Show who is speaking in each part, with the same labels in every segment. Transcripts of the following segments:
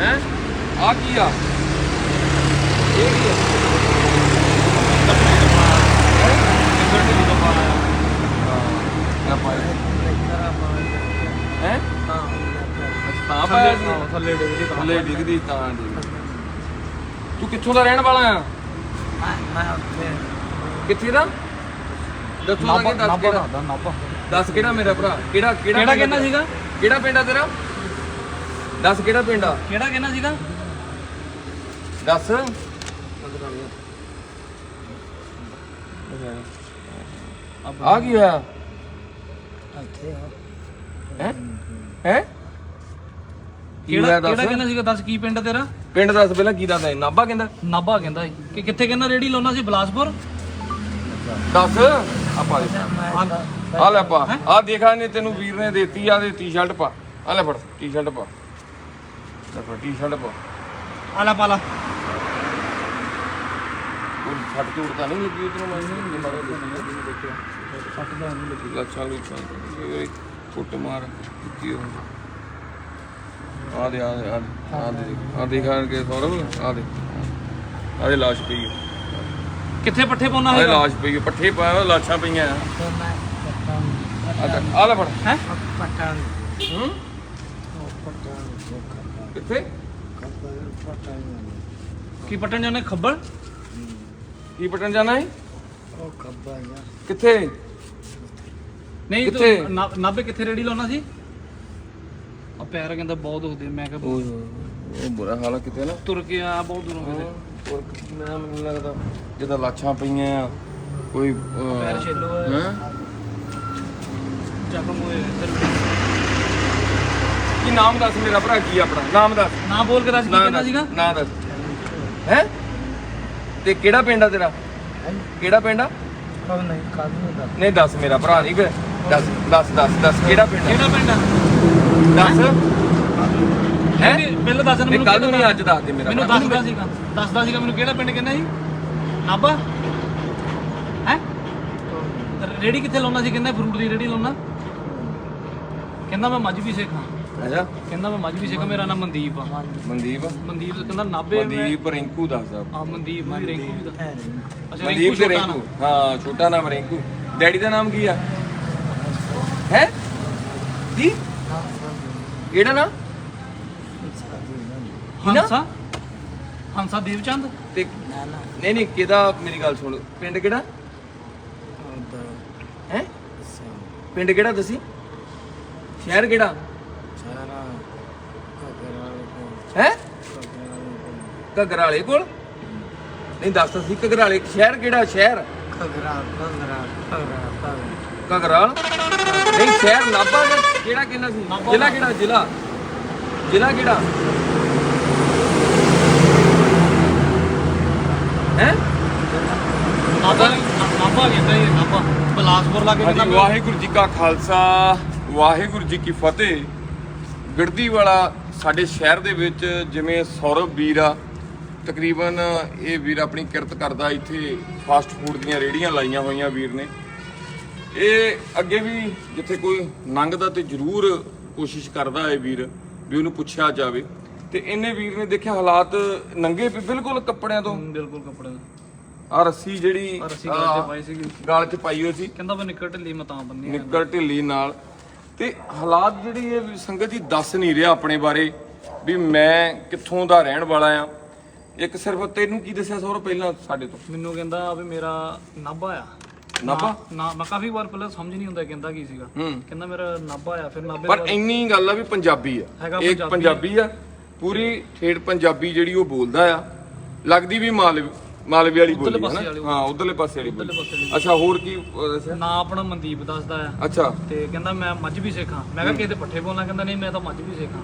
Speaker 1: ਹੈ? ਆ ਕੀ ਆ? ਇਹ ਕੀ ਆ? ਹਾਂ? ਪਾਇਆ ਹੈ ਤਾਂ ਪਾਇਆ ਸੀ।
Speaker 2: ਥੱਲੇ ਡਿੱਗਦੀ ਤਾਂ।
Speaker 1: ਥੱਲੇ ਡਿੱਗਦੀ ਤਾਂ ਡਿੱਗਦੀ ਤੂੰ ਕਿੱਥੋਂ ਦਾ ਰਹਿਣ ਵਾਲਾ ਆ? ਕਿੱਥੇ ਦਾ? ਦੱਸੋ ਤਾਂ ਕਿ ਦੱਸ ਕਿਹੜਾ ਦੱਸ ਮੇਰਾ ਭਰਾ? ਕਿਹੜਾ ਕਿਹੜਾ
Speaker 2: ਕਿਹੜਾ ਕਹਿੰਦਾ? ਸੀਗਾ?
Speaker 1: ਕਿਹੜਾ ਪਿੰਡ ਆ ਤੇਰਾ? ਦੱਸ ਕਿਹੜਾ ਪਿੰਡ ਆ?
Speaker 2: ਕਿਹੜਾ ਕਹਿਣਾ ਸੀਗਾ?
Speaker 1: ਦੱਸ। ਆ ਕੀ ਹੋਇਆ? ਹੈ? ਹੈ?
Speaker 2: ਕਿਹੜਾ ਕਿਹੜਾ ਕਹਿੰਦਾ ਸੀਗਾ? ਦੱਸ ਕੀ ਪਿੰਡ ਆ ਤੇਰਾ?
Speaker 1: ਪਿੰਡ ਦੱਸ ਪਹਿਲਾਂ ਕੀ ਦੱਸਦਾ ਨਾਭਾ ਕਹਿੰਦਾ?
Speaker 2: ਨਾਭਾ ਕਹਿੰਦਾ ਸੀ। ਕਿ ਕਿੱਥੇ ਕਹਿੰਦਾ ਰੇੜੀ ਲਾਉਣਾ ਸੀ? ਬਲਾਸਪੁਰ?
Speaker 1: ਦੱਸ। ਆਪਾਂ ਆ ਲੈ ਪਾ। ਆ ਦੇਖਾ ਨੇ ਤੈਨੂੰ ਵੀਰ ਨੇ ਦੇਤੀ ਆ ਦੇ ਟੀ-ਸ਼ਰਟ ਪਾ। ਆ ਲੈ ਫੜ ਟੀ-ਸ਼ਰਟ ਪਾ। ਫੜ ਟੀ-ਸ਼ਰਟ ਪਾ
Speaker 2: ਆਲਾ ਪਾਲਾ
Speaker 1: ਉਹ ਛੱਟ ਝੂੜ ਤਾਂ ਨਹੀਂ ਲੱਗੀ ਉਧਰੋਂ ਮੈਂ। ਨਹੀਂ ਮਾਰੇ ਦੇਖਿਆ। ਛੱਟ ਦਾ ਨਹੀਂ ਲੱਗੀ। ਲੱਛਾ ਲੁੱਛਾ ਫੁੱਟ ਮਾਰ ਆ ਦੇ ਆ ਦੇ ਆ ਦੇ ਆ ਦੇ। ਆ ਦੇਖਾਂ ਕੇ ਸੌਰਵ ਆ ਦੇ। ਆ ਦੇ ਲਾਸ਼ ਪਈ ਹੈ
Speaker 2: ਕਿੱਥੇ ਪੱਠੇ ਪਾਉਣਾ ਹੈਗਾ?
Speaker 1: ਲਾਸ਼ ਪਈ ਹੈ ਪੱਠੇ ਪਾਇਆ ਹੋਇਆ, ਲਾਸ਼ਾਂ ਪਈਆਂ ਆ। ਆ ਲੈ, ਫੜ।
Speaker 2: ਹੈ?
Speaker 1: ਹੂੰ? ਕਿੱਥੇ?
Speaker 2: ਕੀ ਪੱਟਣ ਜਾਣੇ ਖੱਬਲ?
Speaker 1: ਕੀ ਪਟਨ ਜਾਣਾ ਹੈ? ਕਿੱਥੇ?
Speaker 2: ਨਹੀਂ
Speaker 1: ਕਿੱਥੇ?
Speaker 2: ਤੂੰ ਨਾ- ਨਾਭੇ ਕਿੱਥੇ ਰੇੜੀ ਲਾਉਣਾ ਸੀ? ਆ ਪੈਰ ਕਹਿੰਦਾ ਬਹੁਤ ਦੁਖਦੇ ਮੈਂ ਕਿਹਾ
Speaker 1: ਉਹ ਉਹ ਬੁਰਾ ਹਾਲ ਆ ਕਿਤੇ ਨਾ।
Speaker 2: ਤੁਰ ਕੇ ਆ ਬਹੁਤ ਦੂਰੋਂ ਕਿਤੇ।
Speaker 1: ਹੋਰ ਮੈਂ ਮੈਨੂੰ ਲੱਗਦਾ ਜਿੱਦਾਂ ਲਾਛਾਂ ਪਈਆਂ ਆ ਕੋਈ
Speaker 2: ਪੈਰ ਛਿੱਲੋ ਆ।
Speaker 1: ਹੈ?
Speaker 2: ਜ਼ਖਮ ਹੋਏ ਇੱਧਰ
Speaker 1: ਕੀ ਨਾਮ ਦੱਸ ਮੇਰਾ ਭਰਾ ਕੀ ਆਪਣਾ? ਨਾਮ ਦੱਸ।
Speaker 2: ਨਾ ਬੋਲ ਕੇ ਦੱਸ ਕੀ ਕਹਿੰਦਾ ਸੀਗਾ?
Speaker 1: ਨਾਂ ਦੱਸ। ਹੈ? ਤੇ ਕਿਹੜਾ ਪਿੰਡ ਆ ਤੇਰਾ? ਕਿਹੜਾ ਪਿੰਡ ਆ?
Speaker 3: ਨਹੀਂ ਕੱਲ ਨੂੰ ਦਾ
Speaker 1: ਨਹੀਂ ਦੱਸ ਮੇਰਾ ਭਰਾ ਨਹੀਂ ਫਿਰ। ਦੱਸ ਦੱਸ ਦੱਸ ਦੱਸ ਕਿਹੜਾ ਪਿੰਡ ਆ?
Speaker 2: ਕਿਹੜਾ ਪਿੰਡ ਆ?
Speaker 1: ਦੱਸ। ਹੈ?
Speaker 2: ਪਹਿਲਾਂ ਦੱਸ ਮੈਨੂੰ
Speaker 1: ਕੱਲ ਨੂੰ ਨਹੀਂ ਅੱਜ ਦੱਸ ਦੇ ਮੇਰਾ
Speaker 2: ਮੈਨੂੰ
Speaker 1: ਭਰਾ।
Speaker 2: ਦੱਸਦਾ ਸੀਗਾ ਦੱਸਦਾ ਸੀਗਾ ਮੈਨੂੰ ਕਿਹੜਾ ਪਿੰਡ ਕਹਿੰਦਾ ਸੀ? ਨਾਭਾ? ਹੈ? ਰੇੜੀ ਕਿੱਥੇ ਲਾਉਣਾ ਸੀ? ਕਹਿੰਦਾ ਫਰੂਟ ਦੀ ਰੇੜੀ ਲਾਉਣਾ ਕਹਿੰਦਾ ਮੈਂ ਮੱਝ ਵੀ ਸੇਖਾਂ।
Speaker 1: ਅੱਛਾ।
Speaker 2: ਕਹਿੰਦਾ ਮੈਂ ਮੱਝ ਵੀ ਸੇਖਾਂ ਮੇਰਾ ਨਾਮ ਮਨਦੀਪ ਆ।
Speaker 1: ਮਨਦੀਪ?
Speaker 2: ਮਨਦੀਪ ਕਹਿੰਦਾ ਮੈਂ
Speaker 1: ਮਨਦੀਪ ਰਿੰਕੂ ਦੱਸਦਾ
Speaker 2: ਆ ਮਨਦੀਪ ਵੀ ਰਿੰਕੂ ਵੀ ਦਾ ਅੱਛਾ
Speaker 1: ਮਨਦੀਪ ਤੇ
Speaker 2: ਛੋਟਾ
Speaker 1: ਰਿੰਕੂ। ਹਾਂ ਛੋਟਾ ਨਾਮ ਰਿੰਕੂ। ਡੈਡੀ ਦਾ ਨਾਮ ਕੀ ਆ? ਹੈ? ਕੀ? ਕਿਹੜਾ ਨਾਮ।
Speaker 2: ਹੰਸਾ। ਹੰਸਾ ਦੇਵਚੰਦ।
Speaker 1: ਤੇ ਨਹੀਂ ਨਹੀਂ ਕਿਹਦਾ? ਮੇਰੀ ਗੱਲ ਸੁਣ। ਪਿੰਡ ਕਿਹੜਾ? ਹੈ? ਪਿੰਡ ਕਿਹੜਾ ਦੱਸੀ? ਸ਼ਹਿਰ ਕਿਹੜਾ? ਹੈ? ਘਗਰਾਲੇ ਕੋਲ? ਨਹੀਂ ਦੱਸ ਤਾਂ ਸੀ ਘਗਰਾਲੇ ਸ਼ਹਿਰ ਕਿਹੜਾ ਸ਼ਹਿਰ?
Speaker 3: ਖਗਰਾ
Speaker 1: ਘਗਰਾਲ? ਨਹੀਂ ਸ਼ਹਿਰ ਨਾਭਾ ਦਾ ਕਿਹੜਾ ਕਹਿੰਦਾ ਸੀ? ਜ਼ਿਲ੍ਹਾ ਕਿਹੜਾ ਜ਼ਿਲ੍ਹਾ? ਜ਼ਿਲ੍ਹਾ ਕਿਹੜਾ? ਹੈ?
Speaker 2: ਨਾਭਾ ਨਾਭਾ ਕਹਿੰਦਾ ਇਹ ਨਾਭਾ। ਬਲਾਸਪੁਰ ਲਾ ਕੇ
Speaker 1: ਹਾਂਜੀ ਵਾਹਿਗੁਰੂ ਜੀ ਕਾ ਖਾਲਸਾ ਵਾਹਿਗੁਰੂ ਜੀ ਕੀ ਫਤਿਹ। ਗੜਦੀ ਵਾਲਾ ਸਾਡੇ ਸ਼ਹਿਰ ਦੇ ਵਿੱਚ ਜਿਵੇਂ ਸੌਰਵ ਵੀਰ ਆ ਤਕਰੀਬਨ ਇਹ ਵੀਰ ਆਪਣੀ ਕਿਰਤ ਕਰਦਾ ਇੱਥੇ ਫਾਸਟ ਫੂਡ ਦੀਆਂ ਰੇੜੀਆਂ ਲਾਈਆਂ ਹੋਈਆਂ ਵੀਰ ਨੇ। ਇਹ ਅੱਗੇ ਵੀ ਜਿੱਥੇ ਕੋਈ ਲੰਘਦਾ ਤੇ ਜ਼ਰੂਰ ਕੋਸ਼ਿਸ਼ ਕਰਦਾ ਹੈ ਵੀਰ ਵੀ ਉਹਨੂੰ ਪੁੱਛਿਆ ਜਾਵੇ। ਤੇ ਇਹਨੇ ਵੀਰ ਨੇ ਦੇਖਿਆ ਹਾਲਾਤ ਨੰਗੇ ਪਏ ਬਿਲਕੁਲ ਕੱਪੜਿਆਂ ਤੋਂ।
Speaker 2: ਬਿਲਕੁਲ ਕੱਪੜੇ ਦਾ
Speaker 1: ਆ ਰੱਸੀ ਜਿਹੜੀ
Speaker 2: ਰੱਸੀ ਗਲ 'ਚ ਪਾਈ ਸੀਗੀ।
Speaker 1: ਗਾਲ 'ਚ ਪਾਈ ਹੋਈ ਸੀ।
Speaker 2: ਕਹਿੰਦਾ ਮੈਂ ਨਿਕਲ ਢਿੱਲੀ ਮੈਂ ਤਾਂ ਬੰਨੀ।
Speaker 1: ਨਿੱਕਰ ਢਿੱਲੀ ਨਾਲ। ਤੇ ਹਾਲਾਤ ਜਿਹੜੀ ਇਹ ਸੰਗਤ ਜੀ ਦੱਸ ਨਹੀਂ ਰਿਹਾ ਆਪਣੇ ਬਾਰੇ ਵੀ ਮੈਂ ਕਿੱਥੋਂ ਦਾ ਰਹਿਣ ਵਾਲਾ ਆ। ਇੱਕ ਸਿਰਫ ਤੈਨੂੰ ਕੀ ਦੱਸਿਆ ਸੌਰ ਪਹਿਲਾਂ ਸਾਡੇ ਤੋਂ?
Speaker 2: ਮੈਨੂੰ ਕਹਿੰਦਾ ਵੀ ਮੇਰਾ ਨਾਭਾ ਆ।
Speaker 1: ਨਾਭਾ?
Speaker 2: ਨਾ ਮੈਂ ਕਾਫੀ ਵਾਰ ਪਹਿਲਾਂ ਸਮਝ ਨਹੀਂ ਹੁੰਦਾ ਕਹਿੰਦਾ ਕੀ ਸੀਗਾ। ਕਹਿੰਦਾ ਮੇਰਾ ਨਾਭਾ ਆ ਫਿਰ ਨਾਭੇ
Speaker 1: ਪਰ ਇੰਨੀ ਗੱਲ ਆ ਵੀ ਪੰਜਾਬੀ ਆ। ਇੱਕ ਪੰਜਾਬੀ ਆ ਪੂਰੀ ਠੇਠ ਪੰਜਾਬੀ ਜਿਹੜੀ ਉਹ ਬੋਲਦਾ ਆ। ਲੱਗਦੀ ਵੀ ਮਾਲਵੀ ਮਾਲਵੀ ਵਾਲੀ ਬੋਲੀ ਹੈ ਨਾ? ਹਾਂ ਉਧਰਲੇ ਪਾਸੇ ਵਾਲੀ ਬੋਲੀ। ਅੱਛਾ ਹੋਰ ਕੀ ਦੱਸਿਆ
Speaker 2: ਨਾ ਆਪਣਾ ਮਨਦੀਪ ਦੱਸਦਾ ਆ।
Speaker 1: ਅੱਛਾ।
Speaker 2: ਤੇ ਕਹਿੰਦਾ ਮੈਂ ਮੱਝ ਵੀ ਸੇਖਾਂ। ਮੈਂ ਕਿਹਾ ਕਿਤੇ ਪੱਠੇ ਬੋਲਣਾ ਕਹਿੰਦਾ ਨਹੀਂ ਮੈਂ ਤਾਂ ਮੱਝ ਵੀ ਸੇਖਾਂ।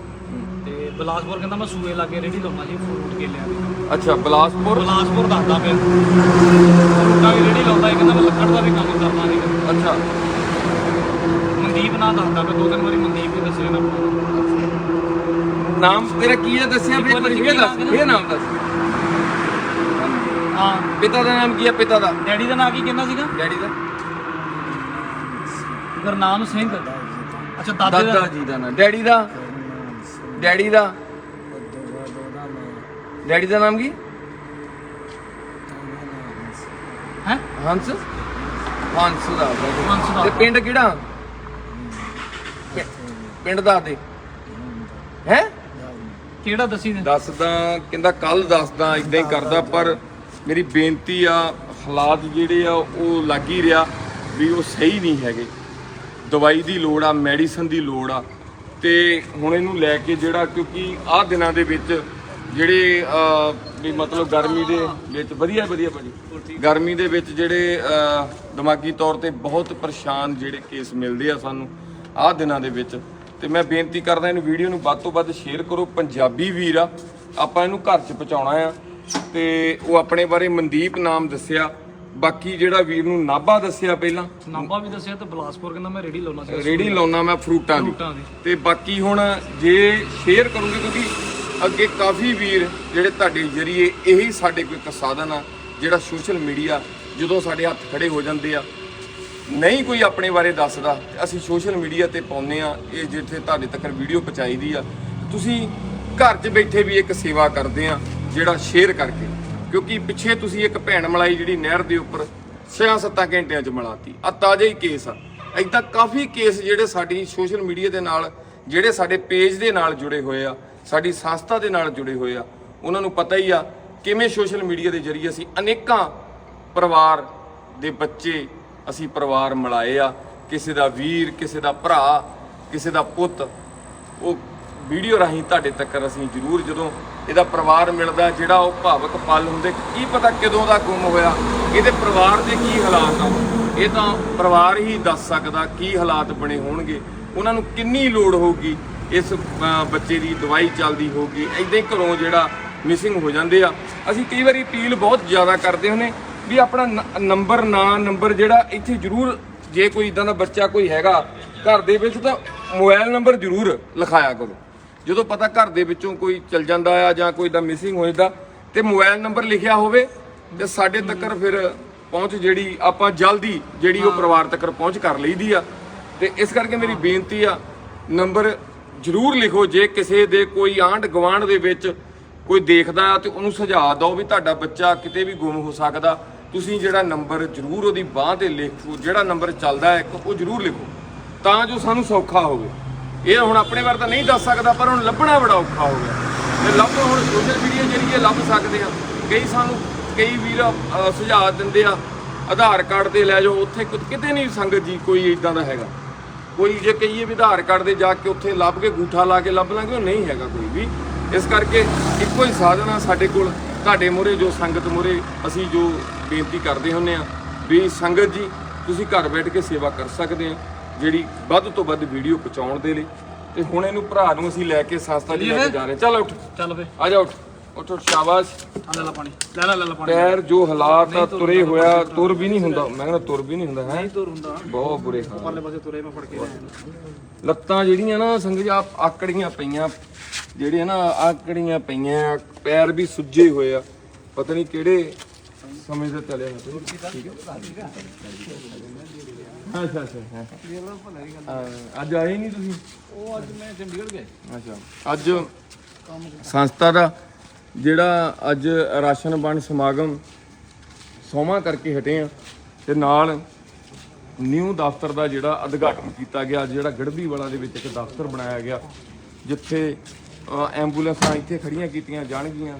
Speaker 2: ਤੇ ਬਲਾਸਪੁਰ ਕਹਿੰਦਾ ਮੈਂ ਸੂਏ ਲਾਗੇ ਰੇੜੀ ਲਾਉਣਾ ਜੀ ਫਰੂਟ ਕੇਲਿਆਂ ਦੀ।
Speaker 1: ਅੱਛਾ ਬਲਾਸਪੁਰ?
Speaker 2: ਬਲਾਸਪੁਰ ਦੱਸਦਾ ਪਿਆ। ਫਰੂਟਾਂ ਦੀ ਰੇੜੀ ਲਾਉਂਦਾ ਕਹਿੰਦਾ ਮੈਂ ਲੱਕੜ ਦਾ ਵੀ ਕੰਮ ਕਰਨਾ ਨਹੀਂ
Speaker 1: ਅੱਛਾ।
Speaker 2: ਮਨਦੀਪ ਨਾਂ ਦੱਸਦਾ ਪਿਆ ਦੋ ਤਿੰਨ ਵਾਰੀ ਮਨਦੀਪ ਹੀ ਦੱਸਿਆ ਨਾ।
Speaker 1: ਨਾਮ ਤੇਰਾ ਕੀ ਹੈ ਦੱਸਿਆ? ਵਾਰੀ ਫੇਰ ਦੱਸ। ਇਹ ਨਾਮ ਦੱਸ।
Speaker 2: ਹਾਂ।
Speaker 1: ਪਿਤਾ ਦਾ ਨਾਮ ਕੀ ਹੈ ਪਿਤਾ ਦਾ।
Speaker 2: ਡੈਡੀ ਦਾ ਨਾਂ ਕੀ ਕਹਿੰਦਾ ਸੀਗਾ?
Speaker 1: ਡੈਡੀ ਦਾ।
Speaker 2: ਗੁਰਨਾਮ ਸਿੰਘ। ਅੱਛਾ ਦਾਦੇ ਦਾ।
Speaker 1: ਦਾਦਾ ਜੀ ਦਾ ਨਾਮ। ਡੈਡੀ ਦਾ। ਡੈਡੀ ਦਾ। ਡੈਡੀ ਦਾ ਨਾਮ ਕੀ?
Speaker 2: ਹੈ?
Speaker 1: ਹੰਸ। ਹੰਸ ਦਾ।
Speaker 2: ਹੰਸ ਦਾ।
Speaker 1: ਤੇ ਪਿੰਡ ਕਿਹੜਾ? ਪਿੰ- ਪਿੰਡ ਦਾ ਦੇ ਹੈ?
Speaker 2: ਕਿਹੜਾ ਦੱਸੀ ਦੇ
Speaker 1: ਦੱਸਦਾ ਕਹਿੰਦਾ ਕੱਲ ਦੱਸਦਾ ਇਦਾਂ ਹੀ ਕਰਦਾ ਪਰ ਮੇਰੀ ਬੇਨਤੀ ਆ, ਹਾਲਾਤ ਜਿਹੜੇ ਆ, ਉਹ ਲੱਗ ਹੀ ਰਿਹਾ ਵੀ ਉਹ ਸਹੀ ਨਹੀਂ ਹੈਗੇ। ਦਵਾਈ ਦੀ ਲੋੜ ਆ, ਮੈਡੀਸਨ ਦੀ ਲੋੜ ਆ। ਤੇ ਹੁਣ ਇਹਨੂੰ ਲੈ ਕੇ ਜਿਹੜਾ, ਕਿਉਂਕਿ ਆਹ ਦਿਨਾਂ ਦੇ ਵਿੱਚ ਜਿਹੜੇ ਵੀ ਮਤਲਬ ਗਰਮੀ ਦੇ ਵਿੱਚ ਵਧੀਆ ਵਧੀਆ ਭਾਜੀ। ਗਰਮੀ ਦੇ ਵਿੱਚ ਜਿਹੜੇ ਦਿਮਾਗੀ ਤੌਰ ਤੇ ਬਹੁਤ ਪਰੇਸ਼ਾਨ ਜਿਹੜੇ ਕੇਸ ਮਿਲਦੇ ਆ ਸਾਨੂੰ ਆਹ ਦਿਨਾਂ ਦੇ ਵਿੱਚ। ਤੇ ਮੈਂ ਬੇਨਤੀ ਕਰਦਾ ਇਹਨੂੰ ਵੀਡੀਓ ਨੂੰ ਵੱਧ ਤੋਂ ਵੱਧ ਸ਼ੇਅਰ ਕਰੋ। ਪੰਜਾਬੀ ਵੀਰ ਆ, ਆਪਾਂ ਇਹਨੂੰ ਘਰ 'ਚ ਪਹੁੰਚਾਉਣਾ ਆ। ਤੇ ਉਹ ਆਪਣੇ ਬਾਰੇ ਮਨਦੀਪ ਨਾਮ ਦੱਸਿਆ। ਬਾਕੀ ਜਿਹੜਾ ਵੀਰ ਨੂੰ ਨਾਭਾ ਦੱਸਿਆ ਪਹਿਲਾਂ।
Speaker 2: ਨਾਂਬਾ ਵੀ ਦੱਸਿਆ ਤੇ ਬਲਾਸਪੁਰ ਕਹਿੰਦਾ ਮੈਂ ਰੇੜੀ ਲਾਉਣਾ ਸੀ
Speaker 1: ਰੇੜੀ ਲਾਉਣਾ ਮੈਂ ਫਰੂਟਾਂ ਦੀ।
Speaker 2: ਫਰੂਟਾਂ ਦੀ।
Speaker 1: ਤੇ ਬਾਕੀ ਹੁਣ ਜੇ ਸ਼ੇਅਰ ਕਰੋਗੇ ਕਿਉਂਕਿ ਅੱਗੇ ਕਾਫੀ ਵੀਰ ਜਿਹੜੇ ਤੁਹਾਡੇ ਜਰੀਏ ਇਹੀ ਸਾਡੇ ਕੋਈ ਇੱਕ ਸਾਧਨ ਆ ਜਿਹੜਾ ਸੋਸ਼ਲ ਮੀਡੀਆ ਜਦੋਂ ਸਾਡੇ ਹੱਥ ਖੜੇ ਹੋ ਜਾਂਦੇ ਆ। ਨਹੀਂ ਕੋਈ ਆਪਣੇ ਬਾਰੇ ਦੱਸਦਾ ਤੇ ਅਸੀਂ ਸੋਸ਼ਲ ਮੀਡੀਆ ਤੇ ਪਾਉਂਦੇ ਆ ਇਹ ਜਿੱਥੇ ਤੁਹਾਡੇ ਤੱਕ ਵੀਡੀਓ ਪਹੁੰਚਾਈਦੀ ਆ। ਤੁਸੀਂ ਘਰ 'ਚ ਬੈਠੇ ਵੀ ਇੱਕ ਸੇਵਾ ਕਰਦੇ ਆ। ਜਿਹੜਾ ਸ਼ੇਅਰ ਕਰਕੇ। ਕਿਉਂਕਿ ਪਿੱਛੇ ਤੁਸੀਂ ਇੱਕ ਭੈਣ ਮਲਾਈ ਜਿਹੜੀ ਨਹਿਰ ਦੇ ਉੱਪਰ 6-7 ਘੰਟਿਆਂ 'ਚ ਮਲਾਤੀ। ਆ ਤਾਜ਼ਾ ਹੀ ਕੇਸ ਆ। ਏਦਾਂ ਕਾਫੀ ਕੇਸ ਜਿਹੜੇ ਸਾਡੀ ਸੋਸ਼ਲ ਮੀਡੀਆ ਦੇ ਨਾਲ, ਜਿਹੜੇ ਸਾਡੇ ਪੇਜ ਦੇ ਨਾਲ ਜੁੜੇ ਹੋਏ ਆ, ਸਾਡੀ ਸੰਸਥਾ ਦੇ ਨਾਲ ਜੁੜੇ ਹੋਏ ਆ, ਉਹਨਾਂ ਨੂੰ ਪਤਾ ਹੀ ਆ ਕਿਵੇਂ ਸੋਸ਼ਲ ਮੀਡੀਆ ਦੇ ਜ਼ਰੀਏ ਅਸੀਂ ਅਨੇਕਾਂ ਪਰਿਵਾਰ ਦੇ ਬੱਚੇ, ਅਸੀਂ ਪਰਿਵਾਰ ਮਿਲਾਏ ਆ। ਕਿਸੇ ਦਾ ਵੀਰ, ਕਿਸੇ ਦਾ ਭਰਾ, ਕਿਸੇ ਦਾ ਪੁੱਤ, ਉਹ ਵੀਡੀਓ ਰਾਹੀਂ ਤੁਹਾਡੇ ਤੱਕ ਅਸੀਂ ਜ਼ਰੂਰ ਜਦੋਂ ਇਹਦਾ ਪਰਿਵਾਰ ਮਿਲਦਾ, ਜਿਹੜਾ ਉਹ ਭਾਵਕ ਪਲ ਹੁੰਦੇ, ਕੀ ਪਤਾ ਕਦੋਂ ਦਾ ਗੁੰਮ ਹੋਇਆ, ਇਹਦੇ ਪਰਿਵਾਰ ਦੇ ਕੀ ਹਾਲਾਤ ਆ? ਇਹ ਤਾਂ ਪਰਿਵਾਰ ਹੀ ਦੱਸ ਸਕਦਾ ਕੀ ਹਾਲਾਤ ਬਣੇ ਹੋਣਗੇ। ਉਹਨਾਂ ਨੂੰ ਕਿੰਨੀ ਲੋੜ ਹੋਊਗੀ? ਇਸ ਬੱਚੇ ਦੀ ਦਵਾਈ ਚੱਲਦੀ ਹੋਊਗੀ। ਐਦਾਂ ਹੀ ਘਰੋਂ ਜਿਹੜਾ ਮਿਸਿੰਗ ਹੋ ਜਾਂਦੇ ਆ। ਅਸੀਂ ਕਈ ਵਾਰੀ ਅਪੀਲ ਬਹੁਤ ਜ਼ਿਆਦਾ ਕਰਦੇ ਹੁੰਨੇ ਵੀ ਆਪਣਾ ਨ- ਨੰਬਰ, ਨਾਂ, ਨੰਬਰ ਜਿਹੜਾ ਇੱਥੇ ਜ਼ਰੂਰ, ਜੇ ਕੋਈ ਇਦਾਂ ਦਾ ਬੱਚਾ ਕੋਈ ਹੈਗਾ ਘਰ ਦੇ ਵਿੱਚ ਤਾਂ ਮੋਬਾਈਲ ਨੰਬਰ ਜ਼ਰੂਰ ਲਿਖਾਇਆ ਕਰੋ। ਜਦੋਂ ਪਤਾ ਘਰ ਦੇ ਵਿੱਚੋਂ ਕੋਈ ਚਲ ਜਾਂਦਾ ਆ ਜਾਂ ਕੋਈ ਦਾ ਮਿਸਿੰਗ ਹੋ ਜਾਂਦਾ ਤੇ ਮੋਬਾਈਲ ਨੰਬਰ ਲਿਖਿਆ ਹੋਵੇ ਤੇ ਸਾਡੇ ਤੱਕ ਫਿਰ ਪਹੁੰਚ ਜਿਹੜੀ ਆਪਾਂ ਜਲਦੀ ਜਿਹੜੀ ਉਹ ਪਰਿਵਾਰ ਤੱਕ ਪਹੁੰਚ ਕਰ ਲਈਦੀ ਆ। ਤੇ ਇਸ ਕਰਕੇ ਮੇਰੀ ਬੇਨਤੀ ਆ ਨੰਬਰ ਜ਼ਰੂਰ ਲਿਖੋ ਜੇ ਕਿਸੇ ਦੇ ਕੋਈ ਆਂਢ ਗਵਾਂਢ ਦੇ ਵਿੱਚ ਕੋਈ ਦੇਖਦਾ ਆ ਤੇ ਉਹਨੂੰ ਸੁਝਾਅ ਦਿਓ ਵੀ ਤੁਹਾਡਾ ਬੱਚਾ ਕਿਤੇ ਵੀ ਗੁੰਮ ਹੋ ਸਕਦਾ। ਤੁਸੀਂ ਜਿਹੜਾ ਨੰਬਰ ਜ਼ਰੂਰ ਉਹਦੀ ਬਾਹ ਤੇ ਲਿਖੋ ਜਿਹੜਾ ਨੰਬਰ ਚੱਲਦਾ ਹੈ ਇੱਕ ਉਹ ਜ਼ਰੂਰ ਲਿਖੋ। ਤਾਂ ਜੋ ਸਾਨੂੰ ਸੌਖਾ ਹੋਵੇ। ਇਹ ਹੁਣ ਆਪਣੇ ਵਾਰ ਤਾਂ ਨਹੀਂ ਦੱਸ ਸਕਦਾ, ਪਰ ਹੁਣ ਲੱਭਣਾ ਬੜਾ ਔਖਾ ਹੋ ਗਿਆ। ਤੇ ਲੱਭ ਹੁਣ ਸੋਸ਼ਲ ਮੀਡੀਆ ਜਿਹੜੀ ਹੈ, ਲੱਭ ਸਕਦੇ ਆ। ਕਈ ਸਾਨੂੰ, ਕਈ ਵੀਰ ਸੁਝਾਅ ਦਿੰਦੇ ਆ, ਆਧਾਰ ਕਾਰਡ ਤੇ ਲੈ ਜਾਓ, ਉੱਥੇ ਕਿ- ਕਿਤੇ ਨਹੀਂ ਸੰਗਤ ਜੀ ਕੋਈ ਇਦਾਂ ਦਾ ਹੈਗਾ। ਕੋਈ ਜੇ ਕਹੀਏ ਵੀ ਆਧਾਰ ਕਾਰਡ ਦੇ ਜਾ ਕੇ ਉੱਥੇ ਲੱਭ ਕੇ ਗੂਠਾ ਲਾ ਕੇ ਲੱਭ ਲਾਂਗੇ, ਉਹ ਨਹੀਂ ਹੈਗਾ ਕੋਈ ਵੀ। ਇਸ ਕਰਕੇ ਇੱਕੋ ਹੀ ਸਾਧਨ ਆ ਸਾਡੇ ਕੋਲ। ਤੁਹਾਡੇ ਮੂਹਰੇ ਜੋ ਸੰਗਤ ਮੂਹਰੇ ਅਸੀਂ ਜੋ ਬੇਨਤੀ ਕਰਦੇ ਹੁੰਨੇ ਆ ਵੀ ਸੰਗਤ ਜੀ, ਤੁਸੀਂ ਘਰ ਬੈਠ ਕੇ ਸੇਵਾ ਕਰ ਸਕਦੇ ਆ। ਜਿਹੜੀ ਵੱਧ ਤੋਂ ਵੱਧ ਵੀਡੀਓ ਪਹੁੰਚਾਉਣ ਦੇ ਲਈ। ਤੇ ਹੁਣ ਇਹਨੂੰ ਭਰਾ ਨੂੰ ਅਸੀਂ ਲੈ ਕੇ ਸੰਸਥਾ ਜੀ ਲੈ ਕੇ ਜਾ ਰਹੇ ਹਾਂ। ਚੱਲ ਉੱਠ।
Speaker 2: ਚੱਲ ਵੇ
Speaker 1: ਆ ਜਾ ਉੱਠ। ਉੱਠ ਉੱਠ, ਸ਼ਾਬਾਸ਼।
Speaker 2: ਆ ਲੈ ਲੈ ਪਾਣੀ। ਲੈ ਲੈ ਲੈ ਲੈ ਪਾਣੀ।
Speaker 1: ਪੈਰ ਜੋ ਹਾਲਾਤ ਆ ਤੁਰੇ ਹੋਇਆ ਤੁਰ ਵੀ ਨਹੀਂ ਹੁੰਦਾ। ਮੈਂ ਕਹਿੰਦਾ ਤੁਰ ਵੀ ਨਹੀਂ ਹੁੰਦਾ ਹੈ।
Speaker 2: ਤੁਰ ਹੁੰਦਾ।
Speaker 1: ਬਹੁਤ ਬੁਰੇ ਹਾਲ
Speaker 2: ਪਰਲੇ ਪਾਸੇ ਤੁਰੇ ਮੈਂ ਫੜ ਕੇ।
Speaker 1: ਲੱਤਾਂ ਜਿਹੜੀਆਂ ਨਾ ਸੰਗਤ ਆ ਆਕੜੀਆਂ ਪਈਆਂ। ਜਿਹੜੇ ਨਾ ਆਕੜੀਆਂ ਪਈਆਂ ਪੈਰ ਵੀ ਸੁੱਜੇ ਹੋਏ ਆ। ਪਤਾ ਨਹੀਂ ਕਿਹੜੇ ਸਮੇਂ ਦਾ ਚੱਲਿਆ ਹੋਇਆ ਠੀਕ ਹੈ ਅੱਛਾ ਅੱਛਾ ਹਾਂ। ਹਾਂ, ਅੱਜ ਆਏ ਨਹੀਂ ਤੁਸੀਂ?
Speaker 2: ਉਹ ਅੱਜ ਮੈਂ ਚੰਡੀਗੜ੍ਹ ਗਏ।
Speaker 1: ਅੱਛਾ। ਅੱਜ ਸੰਸਥਾ ਦਾ ਜਿਹੜਾ ਅੱਜ ਰਾਸ਼ਨ ਵੰਡ ਸਮਾਗਮ ਸੋਮਾ ਕਰਕੇ ਹਟੇ ਆ ਤੇ ਨਾਲ ਨਿਊ ਦਫ਼ਤਰ ਦਾ ਜਿਹੜਾ ਉਦਘਾਟਨ ਕੀਤਾ ਗਿਆ ਜਿਹੜਾ ਗੜਬੀ ਵਾਲਾ ਦੇ ਵਿੱਚ ਇੱਕ ਦਫ਼ਤਰ ਬਣਾਇਆ ਗਿਆ ਜਿੱਥੇ ਅ, ਐਂਬੂਲੈਂਸਾਂ ਇੱਥੇ ਖੜੀਆਂ ਕੀਤੀਆਂ ਜਾਣਗੀਆਂ।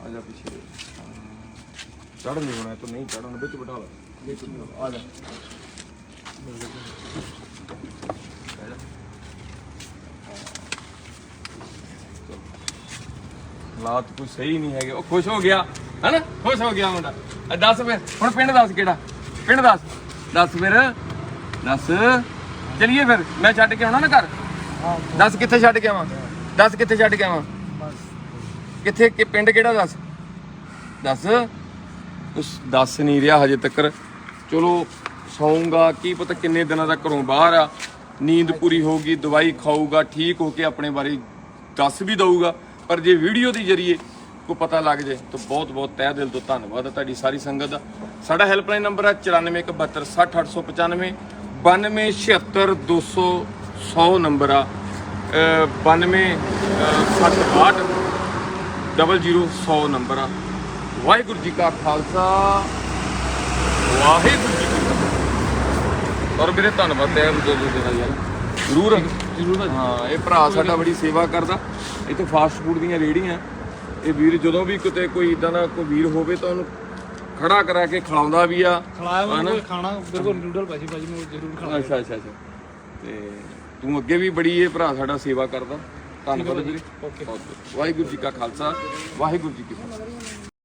Speaker 1: ਆ ਜਾ ਪਿੱਛੇ। ਚੜ ਨਹੀਂ ਹੋਣਾ ਤੂੰ ਨਹੀਂ ਚੜਨ ਵਿੱਚ ਬਿਠਾ ਲੈ। ਵਿੱਚ ਬਿਠਾ ਆ ਜਾ। ਹਾਲਾਤ ਕੋਈ ਸਹੀ ਨਹੀਂ ਹੈਗੇ। ਉਹ ਖੁਸ਼ ਹੋ ਗਿਆ ਹੈਨਾ? ਖੁਸ਼ ਹੋ ਗਿਆ ਮੁੰਡਾ। ਅ, ਦੱਸ ਫਿਰ ਹੁਣ ਪਿੰਡ ਦੱਸ ਕਿਹੜਾ? ਪਿੰਡ ਦੱਸ। ਦੱਸ ਫਿਰ ਦੱਸ। ਚਲਿਏ ਫਿਰ। ਮੈਂ ਛੱਡ ਕੇ ਆਉਣਾ ਨਾ ਘਰ? ਦੱਸ ਕਿੱਥੇ ਛੱਡ ਕੇ ਆਵਾਂ? ਦੱਸ ਕਿੱਥੇ ਛੱਡ ਕੇ ਆਵਾਂ? ਕਿੱਥੇ ਕਿ ਪਿੰਡ ਕਿਹੜਾ ਦੱਸ? ਦੱਸ। ਉਸ ਦੱਸ ਨਹੀਂ ਰਿਹਾ ਹਜੇ ਤੱਕ। ਚਲੋ ਸੌਂਗਾ, ਕੀ ਪਤਾ ਕਿੰਨੇ ਦਿਨਾਂ ਦਾ ਘਰੋਂ ਬਾਹਰ ਆ। ਨੀਂਦ ਪੂਰੀ ਹੋਊਗੀ, ਦਵਾਈ ਖਾਊਗਾ, ਠੀਕ ਹੋ ਕੇ ਆਪਣੇ ਬਾਰੇ ਦੱਸ ਵੀ ਦਊਗਾ। ਪਰ ਜੇ ਵੀਡੀਓ ਦੇ ਜ਼ਰੀਏ ਕੋ ਪਤਾ ਲੱਗ ਜੇ ਤਾਂ ਬਹੁਤ ਬਹੁਤ ਤਹਿ ਦਿਲ ਤੋਂ ਧੰਨਵਾਦ ਹੈ ਤੁਹਾਡੀ ਸਾਰੀ ਸੰਗਤ ਦਾ। ਸਾਡਾ ਹੈਲਪਲਾਈਨ ਨੰਬਰ ਹੈ 9417760895 92762200 ਨੰਬਰ ਆ। 92 60 00100 ਨੰਬਰ ਆ। ਵਾਹਿਗੁਰੂ ਜੀ ਕਾ ਖਾਲਸਾ ਵਾਹਿਗੁਰੂ ਜੀ ਕੀ ਫਤਿਹ। ਔਰ ਮੇਰੇ ਧੰਨਵਾਦ ਹੈ ਜੋ ਜੋ ਦੇਣਾ ਯਾਰ। ਜ਼ਰੂਰ ਜ਼ਰੂਰ ਹਾਂ ਇਹ ਭਰਾ ਸਾਡਾ ਬੜੀ ਸੇਵਾ ਕਰਦਾ। ਇੱਥੇ ਫਾਸਟ ਫੂਡ ਦੀਆਂ ਰੇੜੀਆਂ ਇਹ ਵੀਰ ਜਦੋਂ ਵੀ ਕਿਤੇ ਕੋਈ ਇਦਾਂ ਦਾ ਕੋਈ ਵੀਰ ਹੋਵੇ ਤਾਂ ਉਹਨੂੰ ਖੜਾ ਕਰਾ ਕੇ ਖਿਲਾਉਂਦਾ ਵੀ ਆ।
Speaker 2: ਖਲਾਇਆ? ਮੈਨੂੰ ਖਾਣਾ ਬਿਲਕੁਲ ਨਿਊਡਲ ਭਾਜੀ ਭਾਜੀ ਮੈਂ ਜ਼ਰੂਰ ਖਾਣਾ
Speaker 1: ਅੱਛਾ ਅੱਛਾ ਅੱਛਾ। ਤੇ ਤੂੰ ਅੱਗੇ ਵੀ ਬੜੀ ਇਹ ਭਰਾ ਸਾਡਾ ਸੇਵਾ ਕਰਦਾ। ਧੰਨਵਾਦ ਵੀਰੇ।
Speaker 2: ਓਕੇ।
Speaker 1: ਵਾਹਿਗੁਰੂ ਜੀ ਕਾ ਖਾਲਸਾ ਵਾਹਿਗੁਰੂ ਜੀ ਕੀ ਫਤਿਹ।